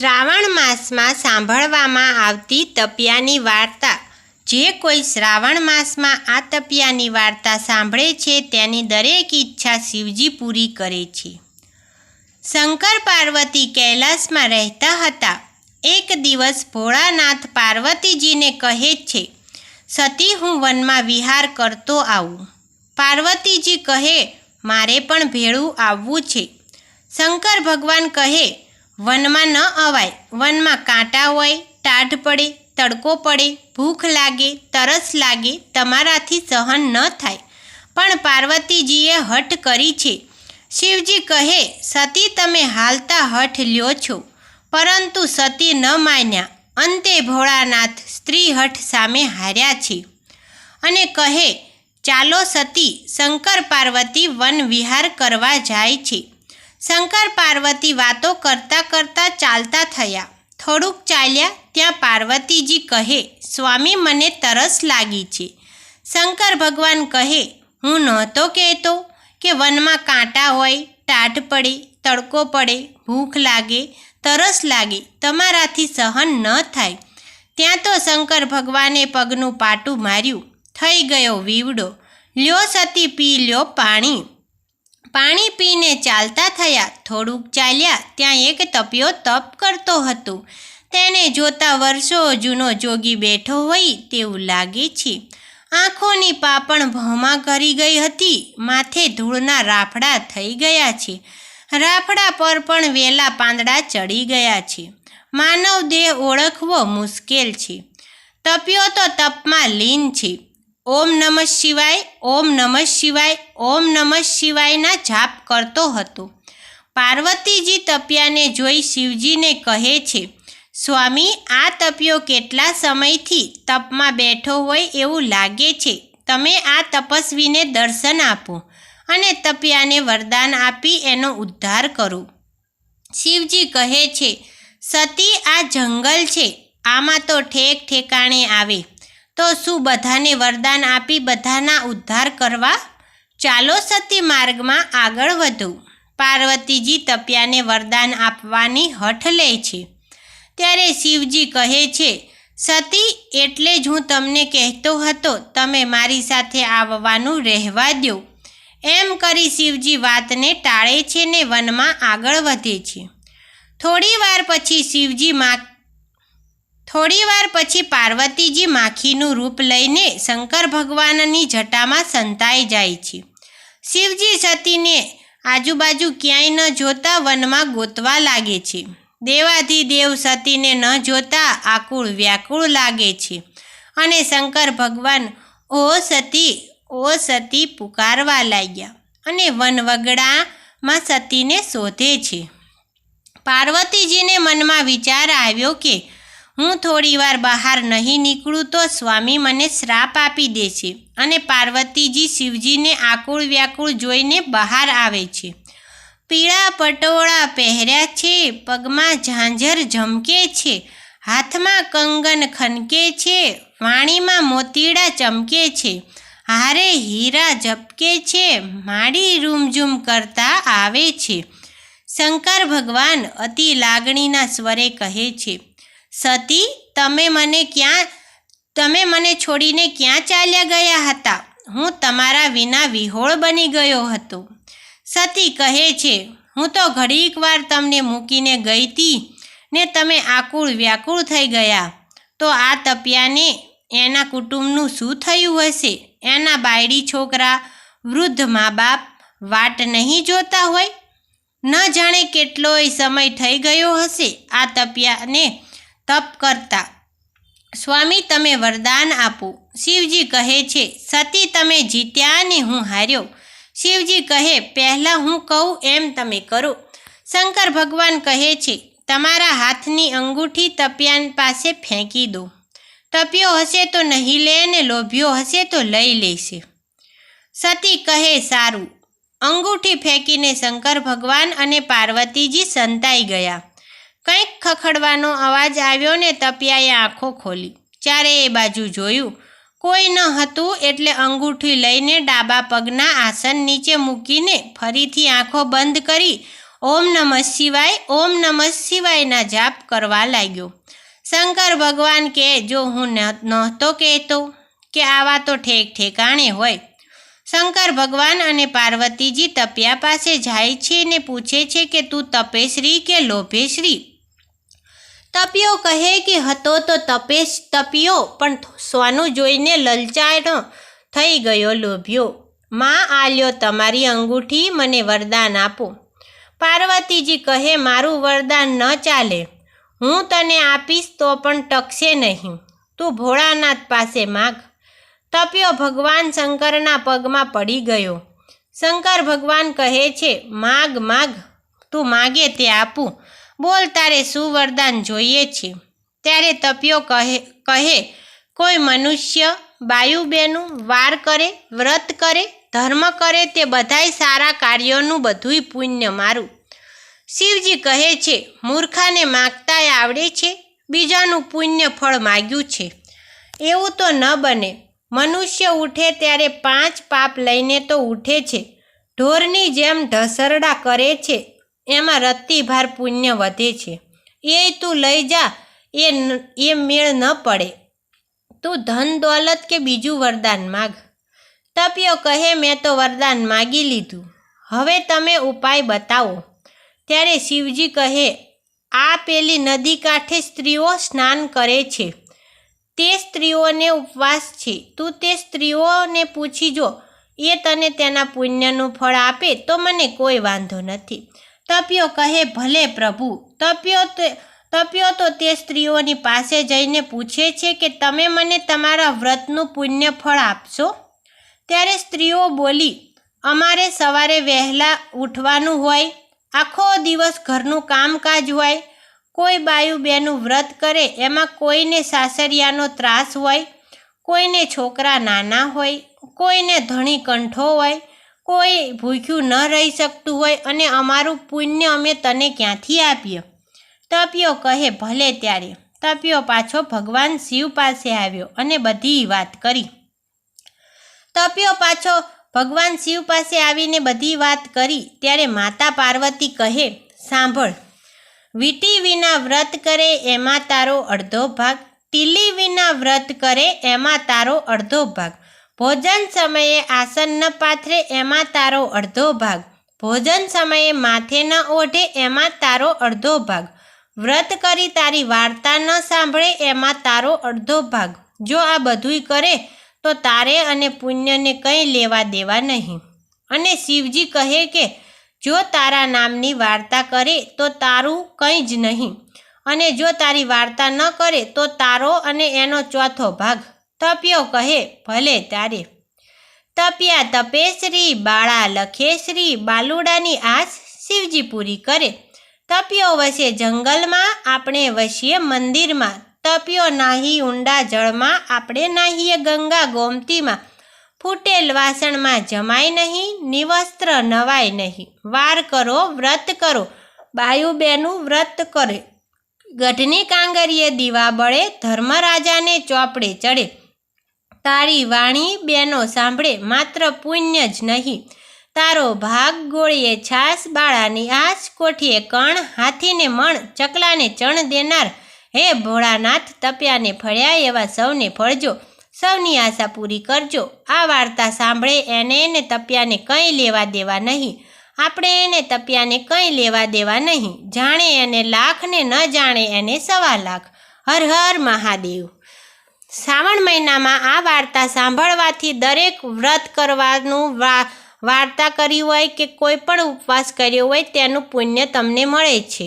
શ્રાવણ માસમાં સાંભળવામાં આવતી તપિયાની વાર્તા. જે કોઈ શ્રાવણ માસમાં આ તપિયાની વાર્તા સાંભળે છે તેની દરેક ઈચ્છા શિવજી પૂરી કરે છે. શંકર પાર્વતી કૈલાસમાં રહેતા હતા. એક દિવસ ભોળાનાથ પાર્વતીજીને કહે છે, સતી, હું વનમાં વિહાર કરતો આવું. પાર્વતીજી કહે, મારે પણ ભેળું આવવું છે. શંકર ભગવાન કહે વનમાં ન અવાય. વનમાં કાંટા હોય, ટાઢ પડે, તડકો પડે, ભૂખ લાગે, તરસ લાગે, તમારાથી સહન ન થાય. પણ પાર્વતીજીએ હઠ કરી છે. શિવજી કહે, સતી, તમે હાલતા હઠ લ્યો છો. પરંતુ સતી ન માન્યા. અંતે ભોળાનાથ સ્ત્રી હઠ સામે હાર્યા છે. અને કહે, ચાલો સતી, શંકર પાર્વતી વન વિહાર કરવા જાય છે. શંકર પાર્વતી વાતો કરતાં કરતાં ચાલતા થયા. થોડુંક ચાલ્યા ત્યાં પાર્વતીજી કહે, સ્વામી, મને તરસ લાગી છે. શંકર ભગવાન કહે, હું નહોતો કહેતો કે વનમાં કાંટા હોય ટાઢ પડે, તડકો પડે, ભૂખ લાગે, તરસ લાગે, તમારાથી સહન ન થાય. ત્યાં તો શંકર ભગવાને પગનું પાટું માર્યું. થઈ ગયો વીવડો. લ્યો સતી, પી લ્યો પાણી. પાણી પીને ચાલતા થયા, થોડુંક ચાલ્યા, ત્યાં એક તપિયો તપ કરતો હતો. તેને જોતા વર્ષો જૂનો જોગી બેઠો હોય તેવું લાગે છે. આંખોની પાપણ ભમા કરી ગઈ હતી, માથે ધૂળના રાફડા થઈ ગયા છે. રાફડા પર પણ વેલા પાંદડા ચડી ગયા છે. માનવ દેહ ઓળખવો મુશ્કેલ છે. તપ્યો તો તપમાં લીન છે. ઓમ નમઃ શિવાય, ઓમ નમઃ શિવાય, ઓમ નમઃ શિવાયના જાપ કરતો હતો. પાર્વતીજી તપિયાને જોઈ શિવજીને કહે છે, સ્વામી, આ તપિયો કેટલા સમયથી તપમાં બેઠો હોય એવું લાગે છે. તમે આ તપસ્વીને દર્શન આપો અને તપિયાને વરદાન આપી એનો ઉદ્ધાર કરો. શિવજી કહે છે, સતી, આ જંગલ છે. આમાં તો ઠેક ઠેકાણે આવે. તો શું બધાને વરદાન આપી બધાના ઉદ્ધાર કરવા? ચાલો સતી માર્ગમાં આગળ વધો. પાર્વતીજી તપ્યાને વરદાન આપવાની હઠ લે છે. ત્યારે શિવજી કહે છે, સતી, એટલે જ હું તમને કહેતો હતો, તમે મારી સાથે આવવાનું રહેવા દો એમ કરી શિવજી વાતને ટાળે છે ને વનમાં આગળ વધે છે. થોડી વાર પછી શિવજી મા થોડી વાર પછી પાર્વતીજી માખીનું રૂપ લઈને શંકર ભગવાનની જટામાં સંતાઈ જાય છે. શિવજી સતીને આજુબાજુ ક્યાંય ન જોતા વનમાં ગોતવા લાગે છે. દેવાધિદેવ સતીને ન જોતા આકુળ વ્યાકુળ લાગે છે. અને શંકર ભગવાન ઓ સતી ઓ સતી પુકારવા લાગ્યા અને વનવગડામાં સતીને શોધે છે. પાર્વતીજીને મનમાં વિચાર આવ્યો કે હું થોડીવાર બહાર નહીં નીકળું તો સ્વામી મને શ્રાપ આપી દે છે અને પાર્વતીજી શિવજીને આકુળ વ્યાકુળ જોઈને બહાર આવે છે. પીળા પટોળા પહેર્યા છે, પગમાં ઝાંઝર ઝમકે છે, હાથમાં કંગન ખનકે છે, વાણીમાં મોતીડા ચમકે છે, હારે હીરા ઝપકે છે, માડી રૂમઝૂમ કરતા આવે છે. શંકર ભગવાન અતિ લાગણીના સ્વરે કહે છે સતી, તમે મને ક્યાં, તમે મને છોડીને ક્યાં ચાલ્યા ગયા હતા? હું તમારા વિના વિહોળ બની ગયો હતો. સતી કહે છે, હું તો ઘડીક વાર તમને મૂકીને ગઈ હતી ને તમે આકુળ વ્યાકુળ થઈ ગયા. તો આ તપિયાને એના કુટુંબનું શું થયું હશે? એના બાયડી છોકરા વૃદ્ધ મા બાપ વાટ નહીં જોતા હોય? ન જાણે કેટલોય સમય થઈ ગયો હશે આ તપિયાને તપ કરતા. સ્વામી, તમે વરદાન આપો. શિવજી કહે છે, સતી, તમે જીત્યા ને હું હાર્યો. શિવજી કહે, પહેલાં હું કહું એમ તમે કરો. શંકર ભગવાન કહે છે, તમારા હાથની અંગૂઠી તપિયાન પાસે ફેંકી દો. તપ્યો હશે તો નહીં લે ને લોભ્યો હશે તો લઈ લેશે. સતી કહે, સારું. અંગૂઠી ફેંકીને શંકર ભગવાન અને પાર્વતીજી સંતાઈ ગયા. કંઈક ખખડવાનો અવાજ આવ્યો ને તપિયાએ આંખો ખોલી. ચારેય બાજુ જોયું. કોઈ ન હતું એટલે અંગૂઠી લઈને ડાબા પગના આસન નીચે મૂકીને ફરીથી આંખો બંધ કરી ઓમ નમઃ શિવાય, ઓમ નમઃ શિવાયના જાપ કરવા લાગ્યો. શંકર ભગવાન કે, જો હું નહોતો કહેતો કે આવા તો ઠેક ઠેકાણે હોય. શંકર ભગવાન અને પાર્વતીજી તપિયા પાસે જાય છે ને પૂછે છે કે તું તપેશ્રી કે લોભેશ્રી? તપિયો કહે કે હતો તો તપેશ તપ્યો પણ સોનું જોઈને લલચાણ થઈ ગયો લોભ્યો. માં આલ્યો, તમારી અંગૂઠી મને વરદાન આપો. પાર્વતીજી કહે, મારું વરદાન ન ચાલે. હું તને આપીશ તો પણ ટકશે નહીં. તું ભોળાનાથ પાસે માગ. તપ્યો ભગવાન શંકરના પગમાં પડી ગયો. શંકર ભગવાન કહે છે, માગ માગ. તું માગે તે આપું. બોલ, તારે શું વરદાન જોઈએ છે. ત્યારે તપ્યો કહે કહે, કોઈ મનુષ્ય બાયુબેનું વાર કરે, વ્રત કરે, ધર્મ કરે તે બધાય સારા કાર્યોનું બધુંય પુણ્ય મારું. શિવજી કહે છે, મૂર્ખાને માગતાય આવડે છે, બીજાનું પુણ્ય ફળ માગ્યું છે. એવું તો ન બને. મનુષ્ય ઉઠે ત્યારે પાંચ પાપ લઈને તો ઉઠે છે. ઢોરની જેમ ઢસરડા કરે છે. એમાં રત્તીભાર પુણ્ય વધે છે. એ તું લઈ જા, એ એ મેળ ન પડે. તું ધન દોલત કે બીજું વરદાન માગ. તપ્યો કહે, મેં તો વરદાન માગી લીધું. હવે તમે ઉપાય બતાવો. ત્યારે શિવજી કહે, આ પેલી નદી કાંઠે સ્ત્રીઓ સ્નાન કરે છે. તે સ્ત્રીઓને ઉપવાસ છે. તું તે સ્ત્રીઓને પૂછી જો, એ તને તેના પુણ્યનું ફળ આપે તો મને કોઈ વાંધો નથી. તપ્યો કહે, ભલે પ્રભુ. તપ્યો તપ્યો તો તે સ્ત્રીઓની પાસે જઈને પૂછે છે કે, તમે મને તમારા વ્રતનું પુણ્ય ફળ આપશો? ત્યારે સ્ત્રીઓ બોલી, અમારે સવારે વહેલા ઉઠવાનું હોય, આખો દિવસ ઘરનું કામકાજ હોય, કોઈ બાયુ બેનું વ્રત કરે, એમાં કોઈને સાસરિયાનો ત્રાસ હોય, કોઈને છોકરા નાના હોય, કોઈને ધણી કંઠો હોય કોઈ ભૂખ્યું ન રહી શકતું હોય અને અમારું પુણ્ય અમે તને ક્યાંથી આપીએ? તપ્યો કહે, ભલે ત્યારે. તપ્યો પાછો ભગવાન શિવ પાસે આવ્યો અને બધી વાત કરી. તપ્યો પાછો ભગવાન શિવ પાસે આવીને બધી વાત કરી. ત્યારે માતા પાર્વતી કહે, સાંભળ, વીટી વિના વ્રત કરે એમાં તારો અડધો ભાગ, ટીલી વિના વ્રત કરે એમાં તારો અડધો ભાગ. ભોજન સમયે આસન ન પાથરે એમાં તારો અડધો ભાગ. ભોજન સમયે માથે ન ઓઢે એમાં તારો અડધો ભાગ. વ્રત કરી તારી વાર્તા ન સાંભળે એમાં તારો અડધો ભાગ. જો આ બધુંય કરે, તો તારે અને પુણ્યને કંઈ લેવા દેવા નહીં. અને શિવજી કહે કે, જો તારા નામની વાર્તા કરે, તો તારું કંઈ જ નહીં. અને જો તારી વાર્તા ન કરે, તો તારો અને એનો ચોથો ભાગ. તપ્યો કહે, ભલે તારે. તપ્યા તપેશ્રી બાળા લખેશ્રી બાલુડાની આસ શિવજી પૂરી કરે. તપ્યો વસે જંગલમાં, આપણે વસીએ મંદિરમાં. તપ્યો નાહી ઊંડા જળમાં, આપણે નાહીએ ગંગા ગોમતીમાં. ફૂટેલ વાસણમાં જમાય નહીં, નિવસ્ત્ર નવાય નહીં. વાર કરો, વ્રત કરો. બાયુબેનું વ્રત કરે. ગઢની કાંગરીએ દીવા બળે, ધર્મરાજાને ચોપડે ચડે. તારી વાણી બેનો સાંભળે માત્ર પુણ્ય જ નહીં. તારો ભાગ ગોળીએ છાસ બાળાની આસ કોઠીએ કણ, હાથીને મણ, ચકલાને ચણ દેનાર. હે ભોળાનાથ, તપ્યાને ફળ્યા એવા સૌને ફળજો. સૌની આશા પૂરી કરજો. આ વાર્તા સાંભળે એને એને તપ્યાને કંઈ લેવા દેવા નહીં. આપણે એને તપ્યાને કંઈ લેવા દેવા નહીં. જાણે એને લાખ ને ન જાણે એને સવા લાખ. હર હર મહાદેવ. શ્રાવણ મહિનામાં આ વાર્તા સાંભળવાથી દરેક વ્રત કરવાનું વાર્તા કરી હોય કે કોઈ પણ ઉપવાસ કર્યો હોય તેનું પુણ્ય તમને મળે છે.